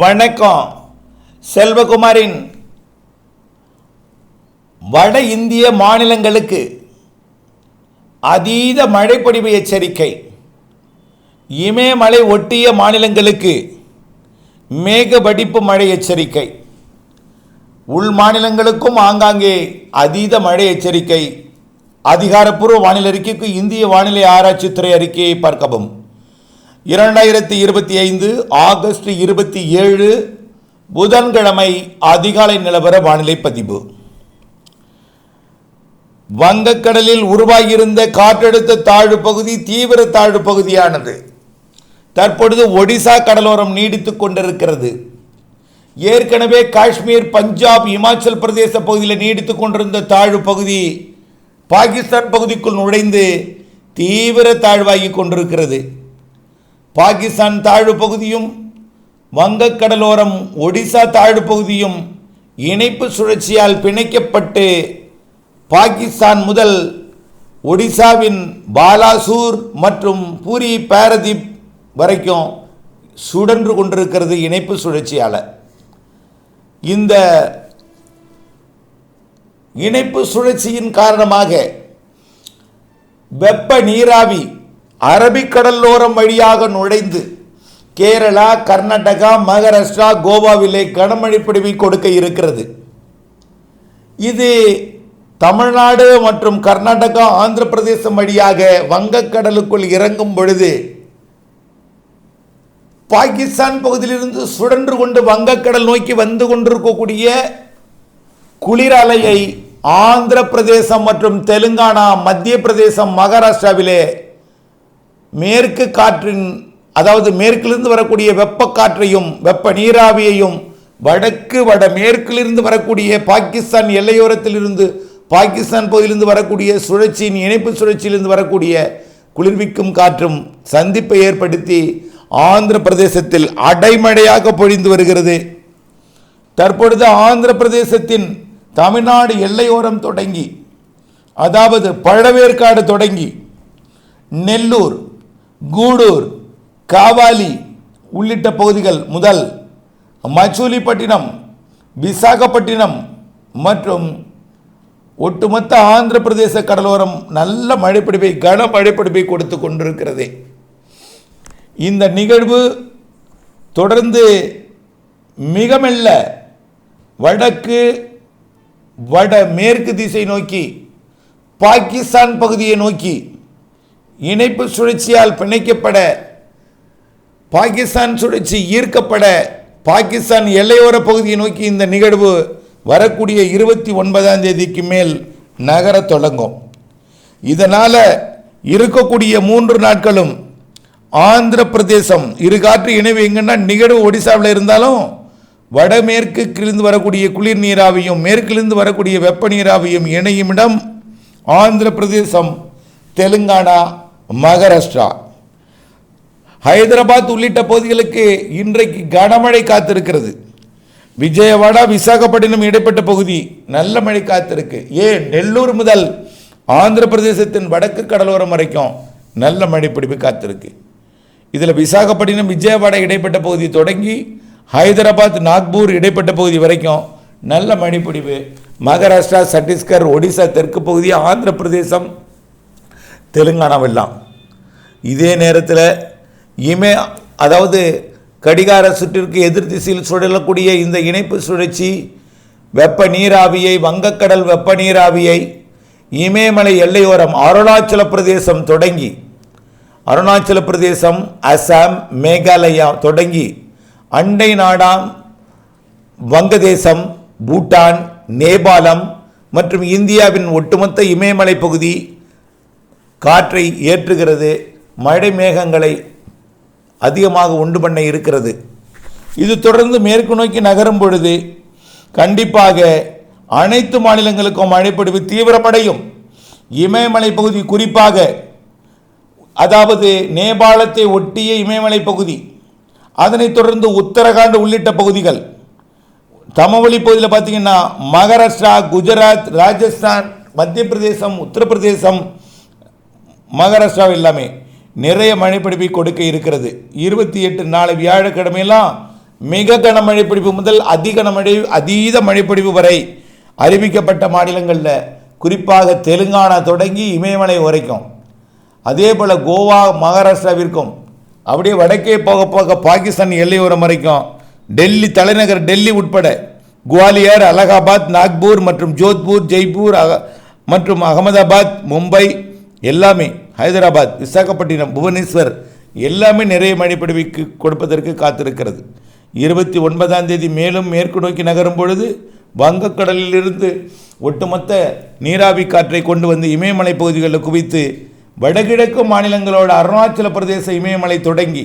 வணக்கம். செல்வகுமாரின் வட இந்திய மாநிலங்களுக்கு அதீத மழைப்பொழிவு எச்சரிக்கை. இமயமலை ஒட்டிய மாநிலங்களுக்கு மேக மழை எச்சரிக்கை. உள் மாநிலங்களுக்கும் ஆங்காங்கே அதீத மழை எச்சரிக்கை. அதிகாரப்பூர்வ வானிலை அறிக்கைக்கு இந்திய வானிலை ஆராய்ச்சித்துறை அறிக்கையை பார்க்கவும். இரண்டாயிரத்தி இருபத்தி ஐந்து ஆகஸ்ட் இருபத்தி ஏழு புதன்கிழமை அதிகாலை நிலவர வானிலை பதிவு. வங்கக்கடலில் உருவாகியிருந்த காற்றழுத்த தாழ்வு பகுதி தீவிர தாழ்வு பகுதியானது. தற்பொழுது ஒடிசா கடலோரம் நீடித்துக் கொண்டிருக்கிறது. ஏற்கனவே காஷ்மீர் பஞ்சாப் இமாச்சல் பிரதேச பகுதியில் நீடித்துக் கொண்டிருந்த தாழ்வு பகுதி பாகிஸ்தான் பகுதிக்குள் நுழைந்து தீவிர தாழ்வாகி கொண்டிருக்கிறது. பாகிஸ்தான் தாழ்வு பகுதியும் வங்கக்கடலோரம் ஒடிசா தாழ்வு பகுதியும் இணைப்பு சுழற்சியால் பிணைக்கப்பட்டு பாகிஸ்தான் முதல் ஒடிசாவின் பாலாசூர் மற்றும் பூரி பாரதீப் வரைக்கும் சுடன்று கொண்டிருக்கிறது இணைப்பு சுழற்சியால். இந்த இணைப்பு சுழற்சியின் காரணமாக வெப்ப நீராவி அரபிக்கடலோரம் வழியாக நுழைந்து கேரளா கர்நாடகா மகாராஷ்டிரா கோவாவிலே கனமழை பொழிவை கொடுக்க இருக்கிறது. இது தமிழ்நாடு மற்றும் கர்நாடகா ஆந்திர பிரதேசம் வழியாக வங்கக்கடலுக்குள் இறங்கும் பொழுது பாகிஸ்தான் பகுதியிலிருந்து சுழன்று கொண்டு வங்கக்கடல் நோக்கி வந்து கொண்டிருக்கக்கூடிய குளிர் அலையை ஆந்திர பிரதேசம் மற்றும் தெலுங்கானா மத்திய பிரதேசம் மகாராஷ்டிராவிலே மேற்கு காற்றின் அதாவது மேற்கிலிருந்து வரக்கூடிய வெப்ப காற்றையும் வெப்ப நீராவியையும் வடக்கு வட மேற்கிலிருந்து வரக்கூடிய பாகிஸ்தான் எல்லையோரத்திலிருந்து பாகிஸ்தான் பகுதியிலிருந்து வரக்கூடிய சுழற்சியின் இணைப்பு சுழற்சியிலிருந்து வரக்கூடிய குளிர்விக்கும் காற்றும் சந்திப்பை ஏற்படுத்தி ஆந்திர பிரதேசத்தில் அடைமழையாக பொழிந்து வருகிறது. தற்பொழுது ஆந்திர பிரதேசத்தின் தமிழ்நாடு எல்லையோரம் தொடங்கி அதாவது பழவேற்காடு தொடங்கி நெல்லூர் கூடூர் காவாலி உள்ளிட்ட பகுதிகள் முதல் மச்சூலிப்பட்டினம் விசாகப்பட்டினம் மற்றும் ஒட்டுமொத்த ஆந்திர பிரதேச கடலோரம் நல்ல மழைப்பிடிப்பை கன மழைப்பிடிப்பை கொடுத்து கொண்டிருக்கிறது. இந்த நிகழ்வு தொடர்ந்து மிக மெல்ல வடக்கு வட மேற்கு திசை நோக்கி பாகிஸ்தான் பகுதியை நோக்கி இணைப்பு சுழற்சியால் பிணைக்கப்பட பாகிஸ்தான் சுழற்சி ஈர்க்கப்பட பாகிஸ்தான் எல்லையோர பகுதியை நோக்கி இந்த நிகழ்வு வரக்கூடிய இருபத்தி ஒன்பதாம் தேதிக்கு மேல் நகர தொடங்கும். இதனால் இருக்கக்கூடிய மூன்று நாட்களும் ஆந்திர பிரதேசம் இரு காற்று இணைவு எங்கன்னா நிகழ்வு ஒடிசாவில் இருந்தாலும் வடமேற்குக்கிலிருந்து வரக்கூடிய குளிர் நீராவியும் மேற்கிலிருந்து வரக்கூடிய வெப்ப நீராவியும் இணையும் இடம் ஆந்திர பிரதேசம் தெலுங்கானா மகாராஷ்டிரா. ஹைதராபாத் உள்ளிட்ட பகுதிகளுக்கு இன்றைக்கு கனமழை காத்திருக்கிறது. விஜயவாடா விசாகப்பட்டினம் இடைப்பட்ட பகுதி நல்ல மழை காத்திருக்கு. ஏன்? நெல்லூர் முதல் ஆந்திர பிரதேசத்தின் வடக்கு கடலோரம் வரைக்கும் நல்ல மழை பிடிப்பு காத்திருக்கு. இதில் விசாகப்பட்டினம் விஜயவாடா இடைப்பட்ட பகுதி தொடங்கி ஹைதராபாத் நாக்பூர் இடைப்பட்ட பகுதி வரைக்கும் நல்ல மழைப்பிடிவு மகாராஷ்டிரா சத்தீஸ்கர் ஒடிசா தெற்கு பகுதி ஆந்திர பிரதேசம் தெலுங்கானாவெல்லாம். இதே நேரத்தில் இமே அதாவது கடிகார சுற்றிற்கு எதிர் திசையில் சுழலக்கூடிய இந்த இணைப்பு சுழற்சி வெப்ப நீராவியை வங்கக்கடல் வெப்ப நீராவியை இமயமலை எல்லையோரம் அருணாச்சல பிரதேசம் தொடங்கி அருணாச்சல பிரதேசம் அசாம் மேகாலயா தொடங்கி அண்டை நாடாம் வங்கதேசம் பூட்டான் நேபாளம் மற்றும் இந்தியாவின் ஒட்டுமொத்த இமயமலை பகுதி காற்றை ஏற்றுகிறது மழை மேகங்களை அதிகமாக உண்டு பண்ண இருக்கிறது. இது தொடர்ந்து மேற்கு நோக்கி நகரும் பொழுது கண்டிப்பாக அனைத்து மாநிலங்களுக்கும் மழைப்பொழிவு தீவிரமடையும். இமயமலை பகுதி குறிப்பாக அதாவது நேபாளத்தை ஒட்டிய இமயமலை பகுதி அதனைத் தொடர்ந்து உத்தரகாண்ட் உள்ளிட்ட பகுதிகள். தமவழி பகுதியில் பார்த்தீங்கன்னா மகாராஷ்டிரா குஜராத் ராஜஸ்தான் மத்திய பிரதேசம் உத்தரப்பிரதேசம் மகாராஷ்டிராவில் எல்லாமே நிறைய மழைப்பிடிப்பை கொடுக்க இருக்கிறது. இருபத்தி எட்டு நாளை வியாழக்கிழமையெல்லாம் மிக கனமழை பிடிப்பு முதல் அதி மழை அதீத மழைப்பிடிப்பு வரை அறிவிக்கப்பட்ட மாநிலங்களில் குறிப்பாக தெலுங்கானா தொடங்கி இமயமலை வரைக்கும். அதே போல் கோவா மகாராஷ்டிராவிற்கும் அப்படியே வடக்கே போக போக பாகிஸ்தான் எல்லையோரம் வரைக்கும் டெல்லி தலைநகர் டெல்லி உட்பட குவாலியர் அலகாபாத் நாக்பூர் மற்றும் ஜோத்பூர் ஜெய்ப்பூர் மற்றும் அகமதாபாத் மும்பை எல்லாமே ஹைதராபாத் விசாகப்பட்டினம் புவனேஸ்வர் எல்லாமே நிறைய மழை கொடுப்பதற்கு காத்திருக்கிறது. இருபத்தி ஒன்பதாம் தேதி மேலும் மேற்கு நோக்கி நகரும் பொழுது வங்கக்கடலிலிருந்து ஒட்டுமொத்த நீராவி காற்றை கொண்டு வந்து இமயமலை பகுதிகளில் குவித்து வடகிழக்கு மாநிலங்களோட அருணாச்சல பிரதேச இமயமலை தொடங்கி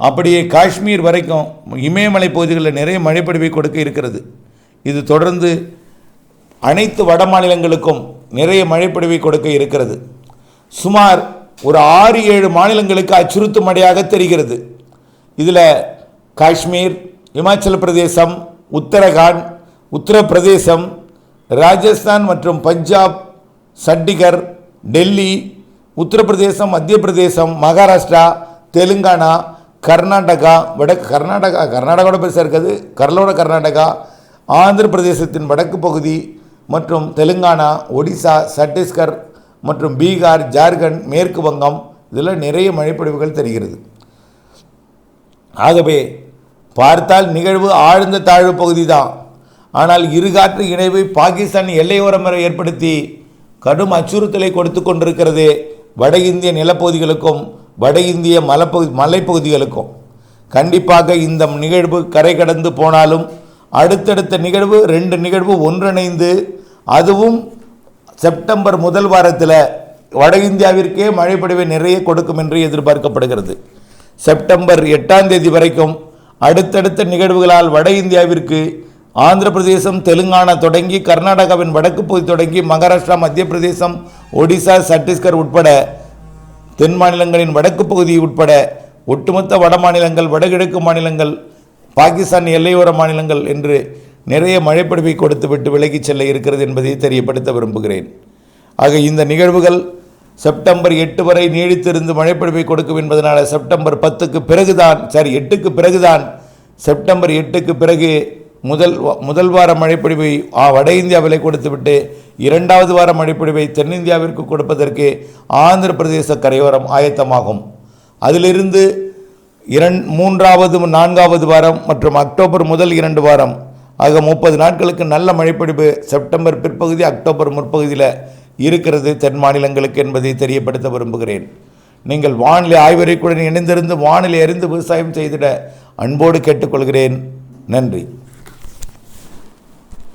அப்படியே காஷ்மீர் வரைக்கும் இமயமலை பகுதிகளில் நிறைய மழைப்பொழிவை கொடுக்க இருக்கிறது. இது தொடர்ந்து அனைத்து வட மாநிலங்களுக்கும் நிறைய மழைப்பொழிவை கொடுக்க இருக்கிறது. சுமார் ஒரு ஆறு ஏழு மாநிலங்களுக்கு அச்சுறுத்தும் மழையாக தெரிகிறது. இதில் காஷ்மீர் இமாச்சல பிரதேசம் உத்தரகாண்ட் உத்தரப்பிரதேசம் ராஜஸ்தான் மற்றும் பஞ்சாப் சண்டிகர் டெல்லி உத்தரப்பிரதேசம் மத்திய பிரதேசம் மகாராஷ்டிரா தெலுங்கானா கர்நாடகா வடக்கு கர்நாடகா கர்நாடகாவோட பெருசாக இருக்குது கர்லோட கர்நாடகா ஆந்திர பிரதேசத்தின் வடக்கு பகுதி மற்றும் தெலுங்கானா ஒடிசா சத்தீஸ்கர் மற்றும் பீகார் ஜார்க்கண்ட் மேற்கு வங்கம் இதில் நிறைய மழைப்பொழிவுகள் தெரிகிறது. ஆகவே பார்த்தால் நிகழ்வு ஆழ்ந்த தாழ்வு பகுதி தான் ஆனால் இருகாற்று இணைவை பாகிஸ்தான் எல்லையோரம் வரை ஏற்படுத்தி கடும் அச்சுறுத்தலை கொடுத்து கொண்டிருக்கிறது வட இந்திய நிலப்பகுதிகளுக்கும் வட இந்திய மலைப்பகுதி மலைப்பகுதிகளுக்கும். கண்டிப்பாக இந்த நிகழ்வு கரை கடந்து போனாலும் அடுத்தடுத்த நிகழ்வு ரெண்டு நிகழ்வு ஒன்றிணைந்து அதுவும் செப்டம்பர் முதல் வாரத்தில் வட இந்தியாவிற்கே மழைப்பொழிவை நிறைய கொடுக்கும் என்று எதிர்பார்க்கப்படுகிறது. செப்டம்பர் எட்டாம் தேதி வரைக்கும் அடுத்தடுத்த நிகழ்வுகளால் வட இந்தியாவிற்கு ஆந்திர பிரதேசம் தெலுங்கானா தொடங்கி கர்நாடகாவின் வடக்கு பகுதி தொடங்கி மகாராஷ்டிரா மத்திய பிரதேசம் ஒடிசா சத்தீஸ்கர் உட்பட தென் மாநிலங்களின் வடக்கு பகுதி உட்பட ஒட்டுமொத்த வட மாநிலங்கள் வடகிழக்கு மாநிலங்கள் பாகிஸ்தான் எல்லையோர மாநிலங்கள் என்று நிறைய மழைப்பொழிவை கொடுத்துவிட்டு விலகிச் செல்ல இருக்கிறது என்பதை தெரியப்படுத்த விரும்புகிறேன். ஆக இந்த நிகழ்வுகள் செப்டம்பர் எட்டு வரை நீடித்திருந்து மழைப்பொழிவை கொடுக்கும் என்பதனால் செப்டம்பர் பத்துக்கு பிறகுதான் சாரி எட்டுக்கு பிறகுதான் செப்டம்பர் எட்டுக்கு பிறகு முதல் முதல் வார மழைப்பொழிவை வட இந்தியாவிலே கொடுத்துவிட்டு இரண்டாவது வார மழைப்பொழிவை தென்னிந்தியாவிற்கு கொடுப்பதற்கு ஆந்திர பிரதேச கரையோரம் ஆயத்தமாகும். அதிலிருந்து இரண் மூன்றாவது நான்காவது வாரம் மற்றும் அக்டோபர் முதல் இரண்டு வாரம். ஆக முப்பது நாட்களுக்கு நல்ல மழைப்பிடிப்பு செப்டம்பர் பிற்பகுதி அக்டோபர் முற்பகுதியில் இருக்கிறது தென் மாநிலங்களுக்கு என்பதை தெரியப்படுத்த விரும்புகிறேன். நீங்கள் வானிலை ஆய்வறிக்குடன் இணைந்திருந்து வானிலை அறிந்து விவசாயம் செய்திட அன்போடு கேட்டுக்கொள்கிறேன். நன்றி.